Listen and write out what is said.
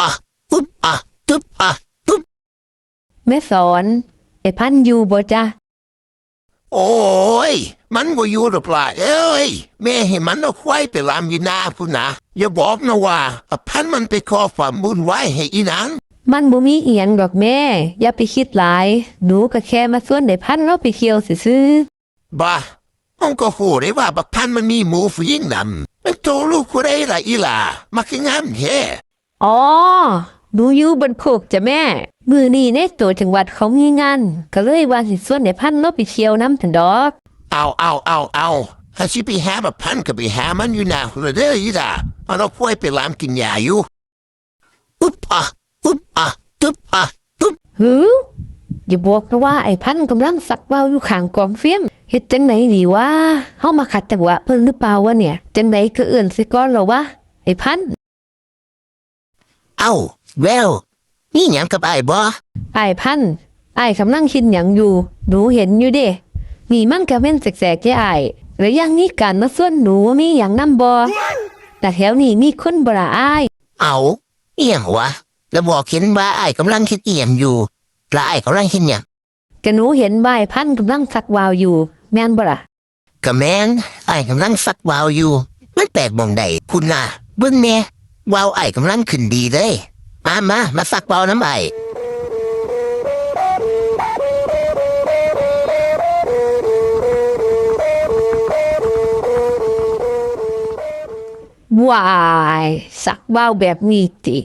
อะปุ๊บอะตึ๊บอะตึ๊บแม่สอนไอ้พันอยู่บ่จ้ะโอ้ย มันบ่อยู่หรอกล่ะเอ้ยแม่ให้มันเอาควายไปลามอยู่หน้าพุ่นนะอย่าบอกนะว่าอพันมันไปขอความบุญไว้ให้อีนางมันบ่มีเอียงดอกแม่ อย่าไปคิดหลาย หนูก็แค่มาส่วนไอ้พันเราไปเที่ยวซื่อบ้าผมก็หูได้ว่าบักพันมันมีหมูผู้หญิงนำมันโตลูกกูได้ละอีหล่ามักงามแท้ๆ อ๋อหนูอยู่บนโคกจ้ะแม่ มือนี้ในตัวจังหวัดเขามีงานก็เลยว่าสิส่วนไอ้พันเราไปเที่ยวน้ำถันดอกเอาเอาเอาเอาถ้าสิไปหาบักพันก็ไปหามันอยู่หน้าหุ่นเด้ออีหล่ามันเอาควายไปลามกินยาอยู่อุ๊บอะอุ๊บอะตึ๊บอะตึ๊บหืออย่าบอกนะว่าไอ้พันกำลังสักว่าวอยู่ข้างกองเฟียมเฮ็ดจังไหนดีวะเฮามาขัดจังหวะเพิ่นหรือเปล่าวะเนี่ย จังไหนก็เอื่นสิก่อนเหรอวะไอ้พัน เอาแววนี่หยังกับไอ้ายบ่ไอ้พันไอ้กำลังคิดหยังอยู่ หนูเห็นอยู่เด้ นี่มันก็เป็นแสกๆแก่ไอ้แล้วยังนี้การมาส่วนหนูมีหยังนำบ่แต่แถวนี้มีคนบ่ละอ้าย เอาเอียงวะแล้วบอกเห็นว่าไอ้ายกำลังคิดเอียงอยู่แล้วไอ้ายกำลังคิดหยังก็หนูเห็นว่าไอ้พันกำลังสักวาวอยู่ แม่นบ่ล่ะกะแมนไอ้ายกำลังสักวาวอยู่ มันแปลกหมองใดคุณน่ะเบิ่งแน่ วาวไอ้กำลังขึ้นดีเลยมามามาสักวาน้ำไอ้วาย สักว่าวแบบนี้ติ